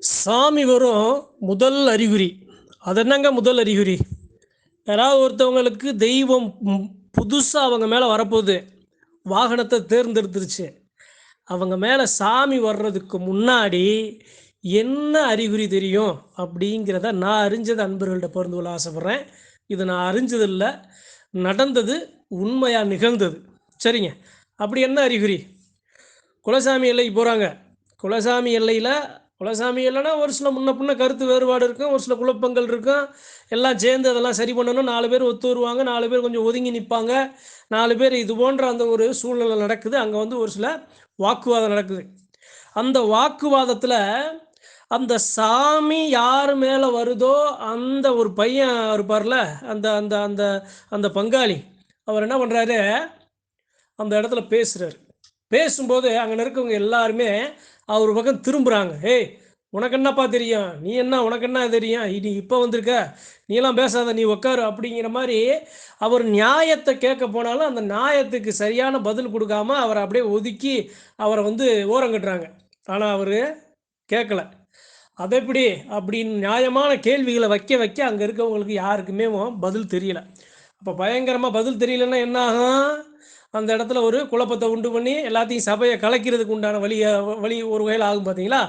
சாமி வரும் முதல் அறிகுறி. அது என்னங்க முதல் அறிகுறி? யாராவது ஒருத்தவங்களுக்கு தெய்வம் புதுசாக அவங்க மேலே வரப்போகுது. வாகனத்தை தேர்ந்தெடுத்துருச்சு. அவங்க மேலே சாமி வர்றதுக்கு முன்னாடி என்ன அறிகுறி தெரியும் அப்படிங்கிறத நான் அறிஞ்சது அன்பர்கள்ட்ட பகிர்ந்து கொள்ள ஆசைப்பட்றேன். இது நான் அறிஞ்சதில்ல. நடந்தது உண்மையாக நிகழ்ந்தது. சரிங்க. அப்படி என்ன அறிகுறி? குலசாமி எல்லைக்கு போகிறாங்க குலசாமி எல்லையில் குலசாமி இல்லைன்னா ஒரு சில முன்ன பின்ன கருத்து வேறுபாடு இருக்கும். ஒரு சில குழப்பங்கள் இருக்கும். எல்லாம் சேர்ந்து அதெல்லாம் சரி பண்ணணும். நாலு பேர் ஒத்து வருவாங்க. நாலு பேர் கொஞ்சம் ஒதுங்கி நிற்பாங்க நாலு பேர் இது போன்ற அந்த ஒரு சூழ்நிலை நடக்குது. அங்கே வந்து ஒரு சில வாக்குவாதம் நடக்குது. அந்த வாக்குவாதத்தில் அந்த சாமி யார் மேலே வருதோ அந்த ஒரு பையன் இருப்பார்ல அந்த அந்த அந்த அந்த பங்காளி அவர் என்ன பண்ணுறாரு அந்த இடத்துல பேசுகிறார் பேசும்போது அங்கே இருக்கவங்க எல்லாருமே அவர் பக்கம் திரும்புகிறாங்க ஏய் உனக்கு என்னப்பா தெரியும்? நீ என்ன உனக்கு என்ன தெரியும்? நீ இப்போ வந்திருக்க? நீ எல்லாம் பேசாத நீ உக்காரு அப்படிங்கிற மாதிரி அவர் நியாயத்தை கேட்க போனாலும் அந்த நியாயத்துக்கு சரியான பதில் கொடுக்காம அவரை அப்படியே ஒதுக்கி அவரை வந்து ஓரங்கட்டுறாங்க ஆனால் அவர் கேட்கல. அதை எப்படி? அப்படின்னு நியாயமான கேள்விகளை வைக்க வைக்க அங்கே இருக்கவங்களுக்கு யாருக்குமே பதில் தெரியல. அப்போ பயங்கரமாக பதில் தெரியலன்னா என்ன ஆகும்? அந்த இடத்துல ஒரு குழப்பத்தை உண்டு பண்ணி எல்லாத்தையும் சபையை கலைக்கிறதுக்கு உண்டான வழியை வழி ஒரு வகையில் ஆகும் பார்த்தீங்களா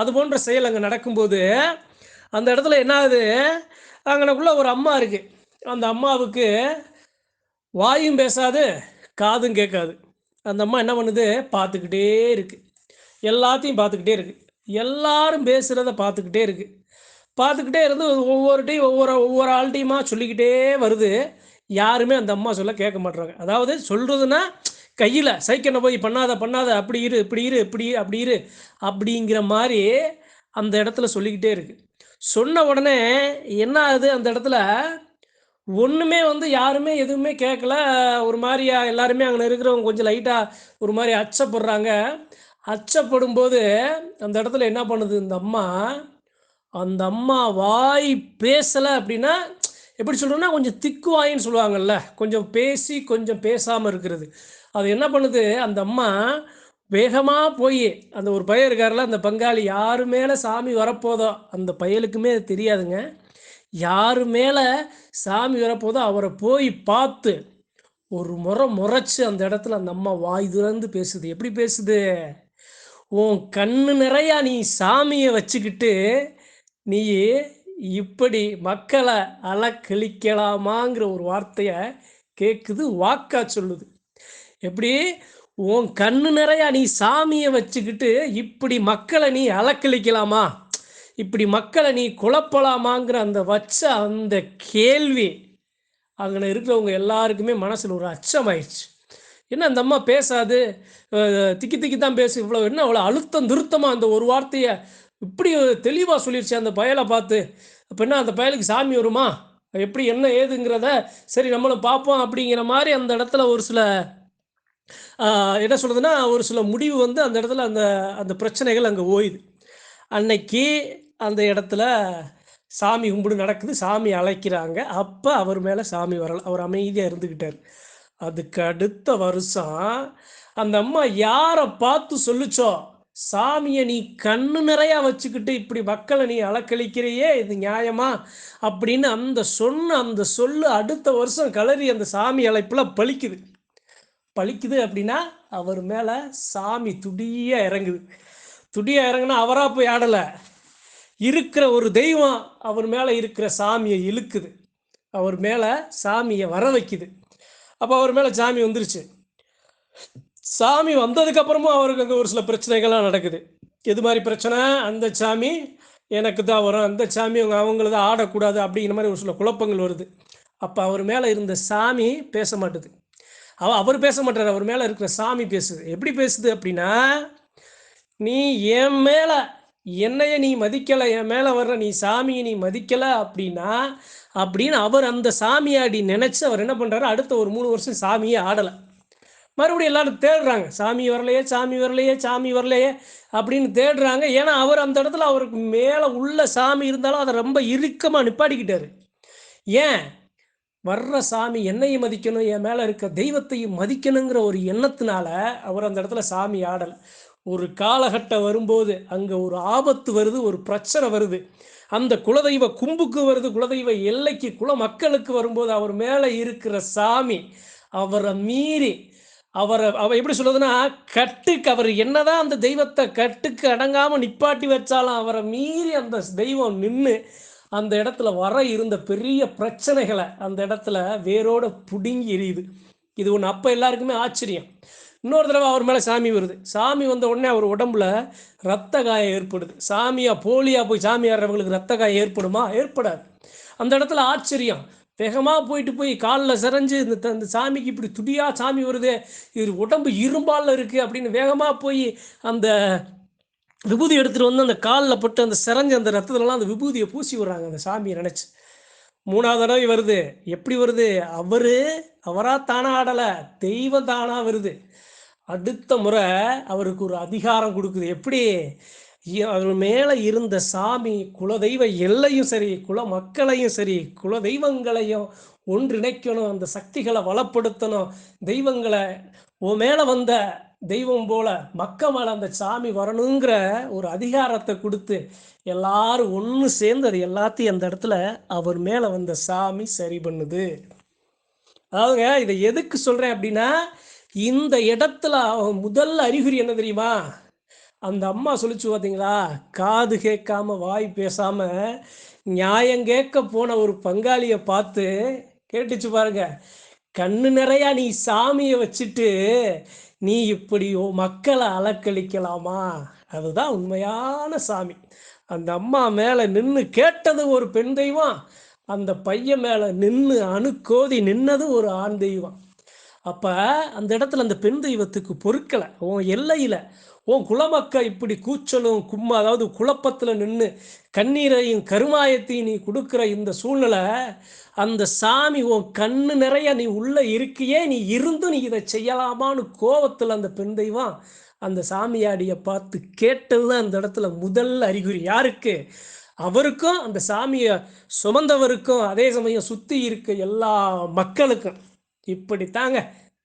அது போன்ற செயல் அங்கே நடக்கும்போது அந்த இடத்துல என்ன ஆகுது அங்கனக்குள்ள ஒரு அம்மா இருக்குது அந்த அம்மாவுக்கு வாயும் பேசாது காதும் கேட்காது. அந்த அம்மா என்ன பண்ணுது? பார்த்துக்கிட்டே இருக்குது எல்லாத்தையும் பார்த்துக்கிட்டே இருக்குது எல்லாரும் பேசுகிறத பார்த்துக்கிட்டே இருக்குது பார்த்துக்கிட்டே இருந்து ஒவ்வொருட்டையும் ஒவ்வொரு ஒவ்வொரு ஆள்கிட்டையுமா சொல்லிக்கிட்டே வருது. யாருமே அந்த அம்மா சொல்ல கேட்க மாட்டுறாங்க அதாவது சொல்கிறதுனா கையில் சைக்கிளை போய் பண்ணாத பண்ணாத அப்படி இரு இப்படி இரு இப்படி அப்படி இரு அப்படிங்கிற மாதிரி அந்த இடத்துல சொல்லிக்கிட்டே இருக்குது சொன்ன உடனே என்ன ஆகுது? அந்த இடத்துல ஒன்றுமே வந்து யாருமே எதுவுமே கேட்கல. ஒரு மாதிரியா எல்லாருமே அங்கே இருக்கிறவங்க கொஞ்சம் லைட்டாக ஒரு மாதிரி அச்சப்படுறாங்க. அச்சப்படும் போது அந்த இடத்துல என்ன பண்ணுது? இந்த அம்மா அந்த அம்மா வாய் பேசலை அப்படின்னா எப்படி சொல்கிறோன்னா கொஞ்சம் திக்குவாயின்னு சொல்லுவாங்கல்ல கொஞ்சம் பேசி கொஞ்சம் பேசாமல் இருக்கிறது. அது என்ன பண்ணுது? அந்த அம்மா வேகமாக போய் அந்த ஒரு பையன் இருக்கார்ல அந்த பங்காளி யார் மேலே சாமி வரப்போதோ அந்த பையலுக்குமே அது தெரியாதுங்க. யார் மேலே சாமி வரப்போதோ அவரை போய் பார்த்து ஒரு முறை முறைச்சி அந்த இடத்துல அந்த அம்மா வாய் திறந்து பேசுது. எப்படி பேசுது? உன் கண்ணு நிறையா நீ சாமியை வச்சுக்கிட்டு நீ இப்படி மக்களை அலக்கழிக்கலாமாங்கிற ஒரு வார்த்தையை கேட்குது வாக்கா சொல்லுது. எப்படி? உன் கண்ணு நிறையா நீ சாமியை வச்சுக்கிட்டு இப்படி மக்களை நீ அலக்கழிக்கலாமா? இப்படி மக்களை நீ குழப்பலாமாங்கிற அந்த வச்ச அந்த கேள்வி அங்கே இருக்கிறவங்க எல்லாருக்குமே மனசில் ஒரு அச்சமாயிடுச்சு. என்ன அந்த அம்மா பேசாது? திக்கி திக்கி தான் பேசு இவ்வளோ என்ன அவ்வளோ அழுத்தம் திருத்தமாக அந்த ஒரு வார்த்தையை இப்படி தெளிவாக சொல்லிடுச்சு அந்த பயலை பார்த்து. அப்போ என்ன அந்த பயலுக்கு சாமி வருமா? எப்படி என்ன ஏதுங்கிறத சரி நம்மளும் பார்ப்போம் அப்படிங்கிற மாதிரி அந்த இடத்துல ஒரு சில என்ன சொல்கிறதுனா ஒரு சில முடிவு வந்து அந்த இடத்துல அந்த அந்த பிரச்சனைகள் அங்கே ஓயுது. அன்னைக்கு அந்த இடத்துல சாமி கும்பிடு நடக்குது சாமி அழைக்கிறாங்க. அப்போ அவர் மேலே சாமி வரல அவர் அமைதியாக இருந்துக்கிட்டார் அதுக்கு அடுத்த வருஷம் அந்த அம்மா யாரை பார்த்து சொல்லுச்சோ சாமியை நீ கண்ணு நிறையா வச்சுக்கிட்டு இப்படி மக்களை நீ அலக்கழிக்கிறையே இது நியாயமா? அப்படின்னு அந்த சொன்ன அந்த சொல்லு அடுத்த வருஷம் கலரி அந்த சாமி அழைப்பில் பழிக்குது. பழிக்குது அப்படின்னா அவர் மேலே சாமி துடியாக இறங்குது. துடியாக இறங்குனா அவராக போய் ஆடலை. இருக்கிற ஒரு தெய்வம் அவர் மேலே இருக்கிற சாமியை இழுக்குது. அவர் மேலே சாமியை வர வைக்குது அப்போ அவர் மேலே சாமி வந்துருச்சு. சாமி வந்ததுக்கப்புறமும் அவருக்கு அங்கே ஒரு சில பிரச்சனைகள்லாம் நடக்குது. எது மாதிரி பிரச்சனை? அந்த சாமி எனக்கு தான் வரும். அந்த சாமி அவங்க அவங்கள ஆடக்கூடாது அப்படிங்கிற மாதிரி ஒரு சில குழப்பங்கள் வருது. அப்போ அவர் மேலே இருந்த சாமி பேச மாட்டுது. அவ அவர் பேச மாட்டார். அவர் மேலே இருக்கிற சாமி பேசுது. எப்படி பேசுது அப்படின்னா நீ என் மேலே என்னைய நீ மதிக்கலை என் மேலே வர்ற நீ சாமியை நீ மதிக்கலை அப்படின்னா அப்படின்னு அவர் அந்த சாமியாடி நினச்சி அவர் என்ன பண்ணுறாரு அடுத்த ஒரு மூணு வருஷம் சாமியே ஆடலை. மறுபடியும் எல்லாரும் தேடுறாங்க. சாமி வரலையே சாமி வரலையே சாமி வரலையே அப்படின்னு தேடுறாங்க. ஏன்னா அவர் அந்த இடத்துல அவருக்கு மேலே உள்ள சாமி இருந்தாலும் அதை ரொம்ப இறுக்கமாக நிப்பாடிக்கிட்டாரு ஏன்? வர்ற சாமி என்னையும் மதிக்கணும் என் மேலே இருக்க தெய்வத்தையும் மதிக்கணுங்கிற ஒரு எண்ணத்தினால அவர் அந்த இடத்துல சாமி ஆடலை. ஒரு காலகட்டம் வரும்போது அங்கே ஒரு ஆபத்து வருது ஒரு பிரச்சனை வருது. அந்த குலதெய்வ கும்புக்கு வருது குலதெய்வ எல்லைக்கு குல மக்களுக்கு வரும்போது அவர் மேலே இருக்கிற சாமி அவரை மீறி அவரை அவ எப்படி சொல்லுதுன்னா கட்டுக்கு அவர் என்னதான் அந்த தெய்வத்தை கட்டுக்கு அடங்காமல் நிப்பாட்டி வச்சாலும் அவரை மீறி அந்த தெய்வம் நின்று அந்த இடத்துல வர இருந்த பெரிய பிரச்சனைகளை அந்த இடத்துல வேரோட புடுங்கி எரியுது. இது ஒன்று அப்போ எல்லாருக்குமே ஆச்சரியம். இன்னொரு தடவை அவர் மேலே சாமி வருது. சாமி வந்த உடனே அவர் உடம்புல ரத்த காயம் ஏற்படுது. சாமியாக போலியாக போய் சாமி ஆடுறவங்களுக்கு ரத்த காயம் ஏற்படுமா? ஏற்படாது. அந்த இடத்துல ஆச்சரியம். வேகமாக போயிட்டு போய் காலில் சிறஞ்சு இந்த த- சாமிக்கு இப்படி துடியாக சாமி வருது இது உடம்பு இரும்பாலில் இருக்குது அப்படின்னு வேகமாக போய் அந்த விபூதி எடுத்துகிட்டு வந்து அந்த காலில் போட்டு அந்த சிறஞ்ச அந்த ரத்தத்துலலாம் அந்த விபூதியை பூசி விடுறாங்க அந்த சாமியை நினச்சி. மூணாவது தடவை வருது. எப்படி வருது? அவர் அவராக தானா ஆடலை தெய்வம் தானா வருது. அடுத்த முறை அவருக்கு ஒரு அதிகாரம் கொடுக்குது. எப்படி? அவர் மேலே இருந்த சாமி குலதெய்வ எல்லையும் சரி குல மக்களையும் சரி குல தெய்வங்களையும் ஒன்றிணைக்கணும் அந்த சக்திகளை வளப்படுத்தணும். தெய்வங்களை உன் மேலே வந்த தெய்வம் போல மக்க மேலே அந்த சாமி வரணுங்கிற ஒரு அதிகாரத்தை கொடுத்து எல்லாரும் ஒன்று சேர்ந்து அது எல்லாத்தையும் அந்த இடத்துல அவர் மேலே வந்த சாமி சரி பண்ணுது. அதாவதுங்க இதை எதுக்கு சொல்கிறேன் அப்படின்னா இந்த இடத்துல அவன் முதல் அறிகுறி என்ன தெரியுமா? அந்த அம்மா சொல்லிச்சு பார்த்தீங்களா காது கேட்காம வாய் பேசாம நியாயம் கேட்க போன ஒரு பங்காளியை பார்த்து கேட்டுச்சு பாருங்க. கண்ணு நிறையா நீ சாமியை வச்சுட்டு நீ இப்படியோ மக்களை அலக்களிக்கலாமா அதுதான் உண்மையான சாமி. அந்த அம்மா மேலே நின்று கேட்டது ஒரு பெண் தெய்வம் அந்த பையன் மேலே நின்று அணுக்கோதி நின்னது ஒரு ஆண் தெய்வம். அப்போ அந்த இடத்துல அந்த பெண் தெய்வத்துக்கு பொறுக்கலை. உன் எல்லையில் உன் குலமக்க இப்படி கூச்சலும் கும்மா அதாவது குழப்பத்தில் நின்று கண்ணீரையும் கருமாயத்தையும் நீ கொடுக்குற இந்த சூழ்நிலை அந்த சாமி உன் கண்ணு நிறைய நீ உள்ளே இருக்கியே நீ இருந்தும் நீ இதை செய்யலாமான்னு கோபத்தில் அந்த பெண் தெய்வம் அந்த சாமியாடியை பார்த்து கேட்டது தான் அந்த இடத்துல முதல் அறிகுறி. யாருக்கு? அவருக்கும் அந்த சாமியை சுமந்தவருக்கும் அதே சமயம் சுற்றி இருக்க எல்லா மக்களுக்கும். இப்படித்தாங்க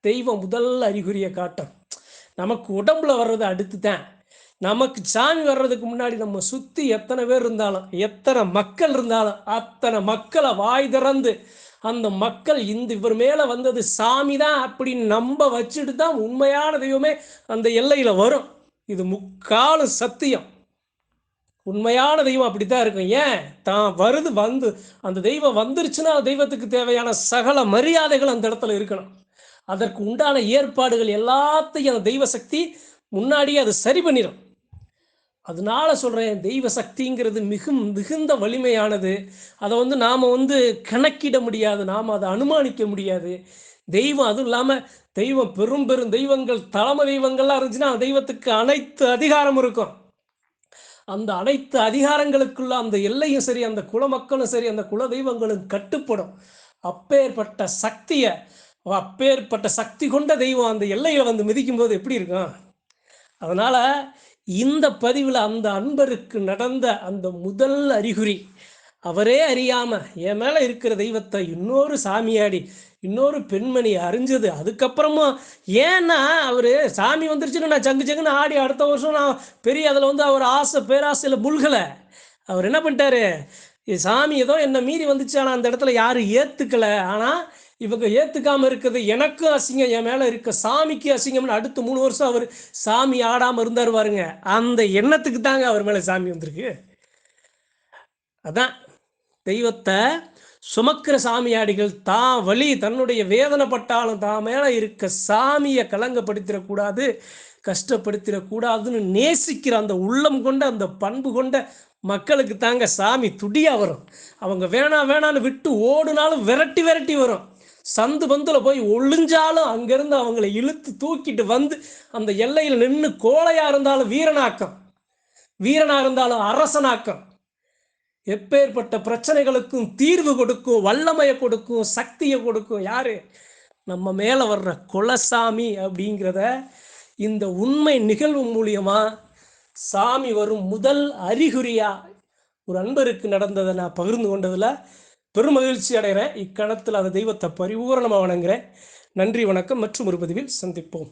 தெய்வம் முதல் அறிகுறியை காட்டும். நமக்கு உடம்புல வர்றது அடுத்து தான் நமக்கு சாமி வர்றதுக்கு முன்னாடி நம்ம சுற்றி எத்தனை பேர் இருந்தாலும் எத்தனை மக்கள் இருந்தாலும் அத்தனை மக்களை வாய் திறந்து அந்த மக்கள் இந்த இவர் மேலே வந்தது சாமி தான் அப்படின்னு நம்ப வச்சுட்டு தான் உண்மையான தெய்வமே அந்த எல்லையில் வரும். இது முக்காலும் சத்தியம். உண்மையான தெய்வம் அப்படித்தான் இருக்கும். ஏன்? தான் வருது வந்து அந்த தெய்வம் வந்துருச்சுன்னா தெய்வத்துக்கு தேவையான சகல மரியாதைகள் அந்த இடத்துல இருக்கணும். அதற்கு உண்டான ஏற்பாடுகள் எல்லாத்தையும் அந்த தெய்வ சக்தி முன்னாடியே அது சரி பண்ணிடும் அதனால சொல்கிறேன் தெய்வ சக்திங்கிறது மிகு மிகுந்த வலிமையானது. அதை வந்து நாம் வந்து கணக்கிட முடியாது நாம் அதை அனுமானிக்க முடியாது. தெய்வம் அதுவும் இல்லாமல் தெய்வம் பெரும் பெரும் தெய்வங்கள் தலைமை தெய்வங்கள்லாம் இருந்துச்சுன்னா அந்த தெய்வத்துக்கு அனைத்து அதிகாரம் இருக்கும். அந்த அனைத்து அதிகாரங்களுக்குள்ள அந்த எல்லையும் சரி அந்த குல மக்களும் சரி அந்த குல தெய்வங்களும் கட்டுப்படும். அப்பேற்பட்ட சக்தியை அப்பேற்பட்ட சக்தி கொண்ட தெய்வம் அந்த எல்லையில வந்து மிதிக்கும் போது எப்படி இருக்கும்? அதனால இந்த பதிவில் அந்த அன்பருக்கு நடந்த அந்த முதல் அறிகுறி அவரே அறியாம என் மேல இருக்கிற தெய்வத்தை இன்னொரு சாமியாடி இன்னொரு பெண்மணி அறிஞ்சது அதுக்கப்புறமும் ஏன்னா அவர் சாமி வந்துருச்சுன்னு நான் சங்கு சங்குன்னு ஆடி அடுத்த வருஷம் நான் பெரிய அதில் வந்து அவர் ஆசை பேராசையில் முழுகலை. அவர் என்ன பண்ணிட்டாரு? சாமி ஏதோ என்னை மீறி வந்துச்சு ஆனால் அந்த இடத்துல யாரும் ஏற்றுக்கலை ஆனால் இவங்க ஏற்றுக்காமல் இருக்கிறது எனக்கும் அசிங்கம் என் மேலே இருக்க சாமிக்கு அசிங்கம்னு அடுத்து மூணு வருஷம் அவர் சாமி ஆடாமல் இருந்தார் பாருங்க. அந்த எண்ணத்துக்கு தாங்க அவர் மேலே சாமி வந்திருக்கு. அதான் தெய்வத்தை சுமக்கிற சாமியாடிகள் தான் வழி தன்னுடைய வேதனைப்பட்டாலும் தான் மேலே இருக்க சாமியை கலங்கப்படுத்திடக்கூடாது கஷ்டப்படுத்திடக்கூடாதுன்னு நேசிக்கிற அந்த உள்ளம் கொண்ட அந்த பண்பு கொண்ட மக்களுக்கு தாங்க சாமி துடியாக வரும். அவங்க வேணாம் வேணான்னு விட்டு ஓடுனாலும் விரட்டி விரட்டி வரும். சந்து பந்துல போய் ஒளிஞ்சாலும் அங்கிருந்து அவங்களை இழுத்து தூக்கிட்டு வந்து அந்த எல்லையில் நின்று கோழையா இருந்தாலும் வீரனாக்கம். வீரனா இருந்தாலும் அரசனாக்கம். எப்பேற்பட்ட பிரச்சனைகளுக்கும் தீர்வு கொடுக்கும் வல்லமையை கொடுக்கும் சக்தியை கொடுக்கும் யாரு? நம்ம மேலே வர்ற குலசாமி அப்படிங்கிறத இந்த உண்மை நிகழ்வு மூலியமா சாமி வரும் முதல் அறிகுறியா ஒரு அன்பருக்கு நடந்ததை நான் பகிர்ந்து கொண்டதில் பெருமகிழ்ச்சி அடைகிறேன். இக்கணத்தில் அந்த தெய்வத்தை பரிபூரணமாக வணங்குறேன் நன்றி வணக்கம். மற்றும் ஒரு பதிவில் சந்திப்போம்.